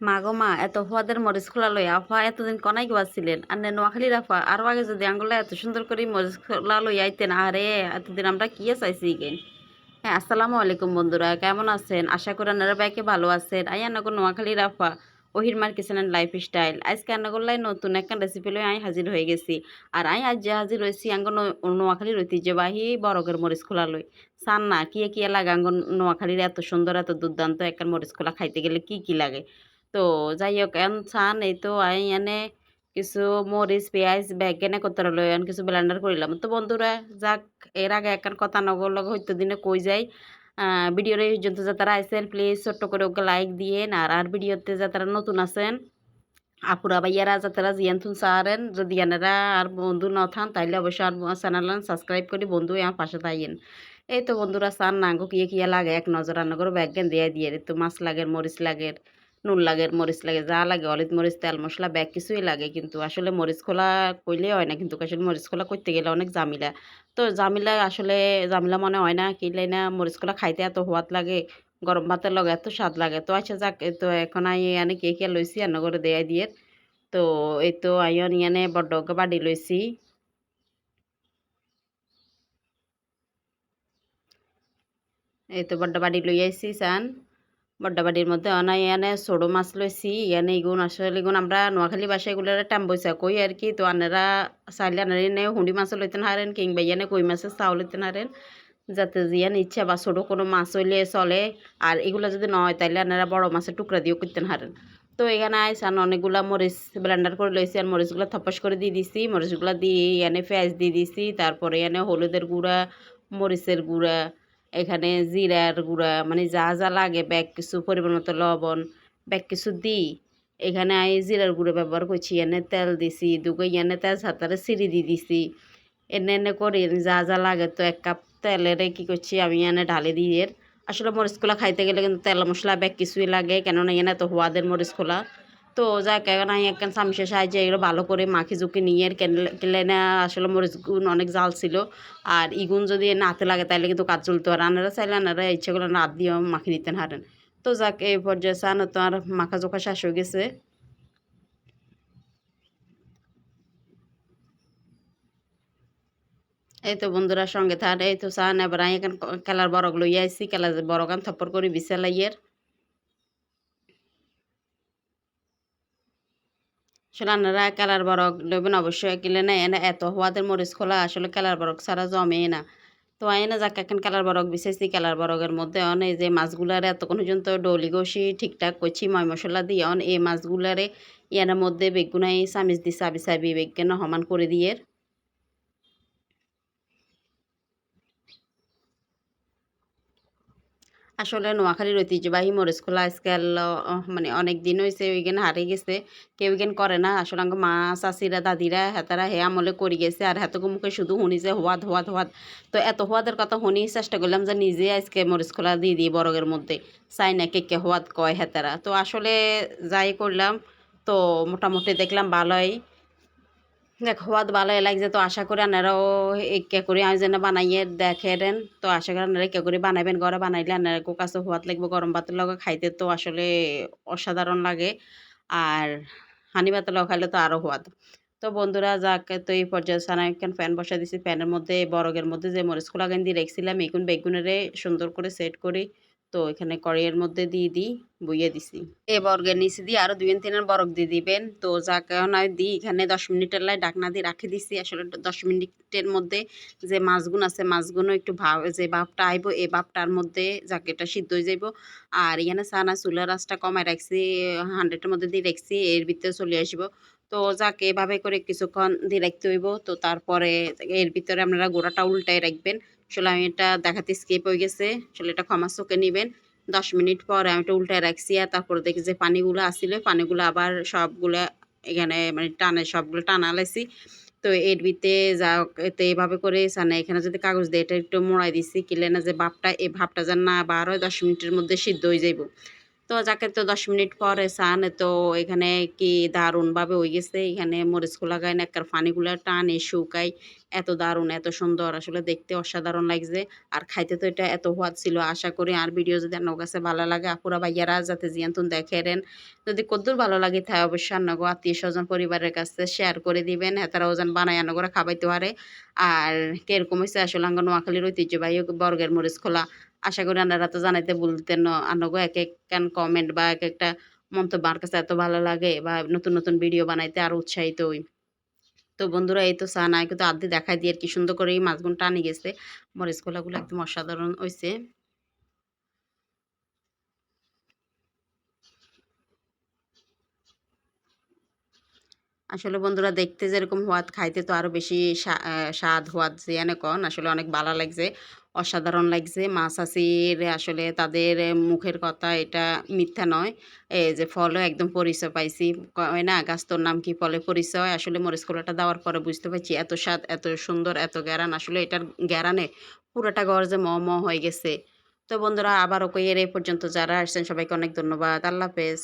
মা গো মা, এত হওয়াদের মরিচ খোলা লই আফা এতদিন কনাই গেবা ছিলেন আর নোয়াখালীর আফা, আরও আগে যদি আঙ্গুলা এত সুন্দর করে মরিচ খোলা লই আইতেন আরে এতদিন আমরা কি চাইছি গেন হ্যাঁ আসসালামু আলাইকুম বন্ধুরা, কেমন আছেন? আশা করি আপনারা বাইকে ভালো আছেন। আই আনাগো নোয়াখালীর আফা ওহিরমার কিচেন অ্যান্ড লাইফ স্টাইল আজকে আনাগোল্লাই নতুন একটা রেসিপি লই আমি হাজির হয়ে গেছি। আর আমি আজ যে হাজির হয়েছি আঙ্গ নোয়াখালীর ঐতিহ্যবাহী বরগের মরিচ খোলা লই। সান না কি কি লাগে আঙ্গ নোয়াখালীর এত সুন্দর, এত দুর্দান্ত একটা মরিচ খোলা খাইতে গেলে কি কি লাগে? তো যাই হোক এন চান এই তো আই এনে কিছু মরিচ, পেঁয়াজ ব্যাগ এনে করতে লই এন কিছু ব্লেন্ডার করিলাম তো বন্ধুরা, যাক, এর আগে একান কথা নগর লগে হয়তো দিনে কই যাই। ভিডিওর এই পর্যন্ত যারা আইসেন প্লিজ ছোট্ট করে ওকে লাইক দিয়ে আর আর ভিডিওতে যারা নতুন আছেন, আপুরা ভাইয়ারা যারা জিয়ান থুন সারেন। যদি এনারা আর বন্ধু ন থান, তাইলে অবশ্যই আর চ্যানেল সাবস্ক্রাইব করি, বন্ধু আমার পাশে থাকেন এই তো বন্ধুরা, চান নাঙ্গো কিয়ে কিয়ে লাগে, এক নজর রান্না করে ব্যাগ দিয়ে দিয়ে তো মাছ লাগে, মরিচ লাগে। নুন লাগে, মরিচ লাগে, যা লাগে হলিদ মরিচ, তেল মশলা, ব্যাগ কিছুই লাগে। কিন্তু আসলে মরিচ খোলা কইলে হয় না। কিন্তু আসলে মরিচ খোলা করতে গেলে অনেক জামিলা তো জামিলা আসলে জামিলা মনে হয় না কিনলে না মরিচ খোলা খাইতে এত সোয়াদ লাগে, গরম ভাতের লগে এত স্বাদ লাগে। তো আচ্ছা যাক তো এখন আই এনে কে কে লইছি? রান্না করে দেয়া দিয়ে। তো এই তো আইন ইয়ানে বড্ড বাড়ি লইছি। এই তো বড্ড বাড়ি লই আইছি চান বড্ডাবাড়ির মধ্যে। অনাই এনে ছোটো মাছ লইছি এনে ইগুন আসলে ইগুন। আমরা নোয়াখালী বাসায় এগুলো টাম বইসা কই আর কি, তো আনারা চাইলে আনারা এনে হুঁড়ি মাছ লইতেন হারেন কিংবা ইয়ানে কই মাছের চাও লইতেন হারেন যাতে জিয়ান ইচ্ছা বা ছোটো কোনো মাছ হইলে চলে আর এগুলো যদি নয় তাইলে আনারা বড় মাছের টুকরা দিয়েও করতেন হারেন তো এখানে আইসান অনেকগুলা মরিচ ব্লেন্ডার করে লইছি আর মরিচগুলো থপাস করে দিয়ে দিছি মরিচগুলো দিয়ে এনে পেঁয়াজ দিয়ে দিছি, তারপরে এনে হলুদের গুঁড়া, মরিচের গুঁড়া এখানে জিরার গুঁড়া মানে যা যা লাগে, ব্যাগ কিছু পরিমাণ মতো লবণ, ব্যাগ কিছু দিই। এখানে আমি জিরার গুঁড়ো ব্যবহার করছি, এনে তেল দিছি দুগো এনে তেল সাতারে সিঁড়ি দিয়ে দিছি। এনে এনে করে যা যা লাগে তো এক কাপ তেলের কি করছি, আমি এনে ঢালে দিয়ে আসলে মরিচগুলা খাইতে গেলে কিন্তু তেল মশলা, ব্যাগ কিছুই লাগে, কেননা এনে তো হওয়াদের মরিচ খোলা তো যাক এখন আমি একখান চামচের সাহায্যে এগুলো ভালো করে মাখি ঝুঁকি নিয়ে কেলে না আসলে মরিচ গুণ অনেক জাল ছিল। আর ইগুন যদি নাতে লাগে তাহলে কিন্তু কাজ চলতে পারে আনারা চাইলে আনারা ইচ্ছে করে নাত দিয়ে মাখি নিতেন হারেন। তো যাক, এই পর্যায়ে চান, তো আর মাখা জোখা শেষ হয়ে গেছে। এই তো বন্ধুরা সঙ্গে থার এই তো চান, এবার আমি এখন খেলার বরগ লইয়া আইসি খেলার বরগান থপ্পর করে বিছালাইয়ের আসলে আপনারা কালার বরক লইবেন অবশ্যই কিলে না এনে এত হওয়াদের মরিচ খোলা আসলে কালার বরক ছাড়া জমে না। তো আইনা যাক, এখন কালার বরক দিই কালার বরকের মধ্যে অন এই যে মাছগুলার এতক্ষণ পর্যন্ত ডলি গসি ঠিকঠাক করছি ময় মশলা দিয়ে অন এই মাছগুলারে ইয়ার মধ্যে বেগুনাই চামিচ দি চাবি চাবি বেগুন সমান করে দিয়ে আসলে নোয়াখালীর ঐতিহ্যবাহী মরিচ খোলা আজকাল মানে অনেক দিন হয়েছে ওইখানে হারিয়ে গেছে। কেউ ওইখানে করে না। আসলে আমার মা চাষিরা দাদিরা, হেতারা হে আমলে করে গেছে। আর হেতকে মুখে শুধু শুনিছে হওয়াদ হওয়াদ হওয়াদ তো এত হওয়াদের কথা শুনি চেষ্টা করলাম যে নিজে আজকে মরিচ দিয়ে দিই বরগের মধ্যে। চাই না কে কে হওয়াদ কয় হেতারা। তো আসলে যাই করলাম, তো মোটামুটি দেখলাম ভালোই। দেখ ভালো লাগছে তো আশা করি আপনারাও কে করে আমি যেন বানাইয়ে দেখেন তো আশা করি আপনারা কে করে বানাবেন ঘরে বানাইলে আপনারা কাছে হওয়াত লাগবে, গরম ভাতের লগে খাইতে তো আসলে অসাধারণ লাগে। আর হানি ভাতের লগে খাইলে তো আরও হওয়াত তো বন্ধুরা, যাক, তো এই পর্যায়ে সানা একখান ফ্যান বসা দিছি। ফ্যানের মধ্যে, বরগের মধ্যে যে মরিচ খোলা গান দিয়ে রেখছিলাম এগুন বেগুনেরে সুন্দর করে সেট করি। তো এখানে কড়াইয়ের মধ্যে দিয়ে দিই, বইয়ে দিছি। এ বর্গের নিচে দিয়ে আরও দুই তিনের বরফ দিয়ে দিবেন। তো যাকে নয় দিই, এখানে দশ মিনিটের লাই ডাকনা দিয়ে রাখে দিছি। আসলে দশ মিনিটের মধ্যে যে মাছগুন আছে মাছগুলো একটু ভাব, যে ভাবটা আইব, এই ভাবটার মধ্যে যাকে এটা সিদ্ধ হয়ে যাইব। আর এখানে সানা চুলার রাসটা কমায় রাখছি, হান্ড্রেডের মধ্যে দিয়ে রাখছি, এর ভিতরে চলে আসব। তো যাকে এভাবে করে কিছুক্ষণ দিয়ে রাখতে হইব, তো তারপরে এর ভিতরে আপনারা গোড়াটা উল্টায় রাখবেন। আসলে আমি এটা দেখাতে স্কিপ হয়ে গেছে, আসলে এটা ক্ষমা চোখে নেবেন। দশ মিনিট পরে আমি এটা উল্টায় রাখছি আর তারপরে দেখি যে পানিগুলো আসছিল পানিগুলো আবার সবগুলো এখানে মানে টানে, সবগুলো টানা লাইছি তো এর ভিতরে যা এতে এভাবে করে সানে এখানে যদি কাগজ দিয়ে এটা একটু মোড়াই দিছি কিলে না যে ভাবটা এই ভাবটা যেন না বার হয়, দশ মিনিটের মধ্যে সিদ্ধ হয়ে যাইব। তো যাকে তো দশ মিনিট পরে চান, তো এখানে কি দারুণভাবে হয়ে গেছে। এখানে মরিচগুলা গায়ে নাকার পানিগুলা টানে, শুকায়। এত দারুণ, এত সুন্দর, আসলে দেখতে অসাধারণ লাগছে। আর খাইতে তো এটা এত হওয়ার ছিল, আশা করি আর ভিডিও যদি আপনার কাছে ভালো লাগে, আপুরা ভাইয়ারা যাতে জিয়ান্তুন দেখেন যদি কদ্দুর ভালো লাগে, তাই অবশ্যই আন্নাগো আত্মীয় স্বজন পরিবারের কাছে শেয়ার করে দিবেন। হেতারা ওজন বানায় আনাগোরা খাবাইতে পারে। আর কীরকম হয়েছে আসলে আঙ্গ নোয়াখালীর ঐতিহ্যবাহী বর্গের মরিচ খোলা। আশা করি আপনারা তো জানাইতে বলতেন, আনাগো এক এক কান কমেন্ট বা এক একটা মন্তব্য আমার কাছে এত ভালো লাগে বা নতুন নতুন ভিডিও বানাইতে আরও উৎসাহিত হই। তো বন্ধুরা, এই তো চা নাই কিন্তু আদি দেখাই দিয়ে আর কি, সুন্দর করে এই মাছগুলো টানি গেছে। মরিচ খোলাগুলো একদম অসাধারণ হয়েছে আসলে বন্ধুরা, দেখতে যেরকম হওয়াত খাইতে তো আরও বেশি স্বাদ হওয়াত যে কন, আসলে অনেক ভালো লাগছে। অসাধারণ লাগছে। মাছ আসির আসলে তাদের মুখের কথা এটা মিথ্যা নয়। এই যে ফলও একদম পরিচয় পাইছি। কয় না গাছ তোর নাম কি ফলে পরিচয়? আসলে মরিচ কলাটা দেওয়ার পরে বুঝতে পারছি এত স্বাদ, এত সুন্দর, এত গ্যারান। আসলে এটার গ্যারানে পুরোটা ঘর যে ম ম হয়ে গেছে। তো বন্ধুরা, আবারও কই এর এই পর্যন্ত। যারা আসছেন, সবাইকে অনেক ধন্যবাদ। আল্লাহ হাফেজ।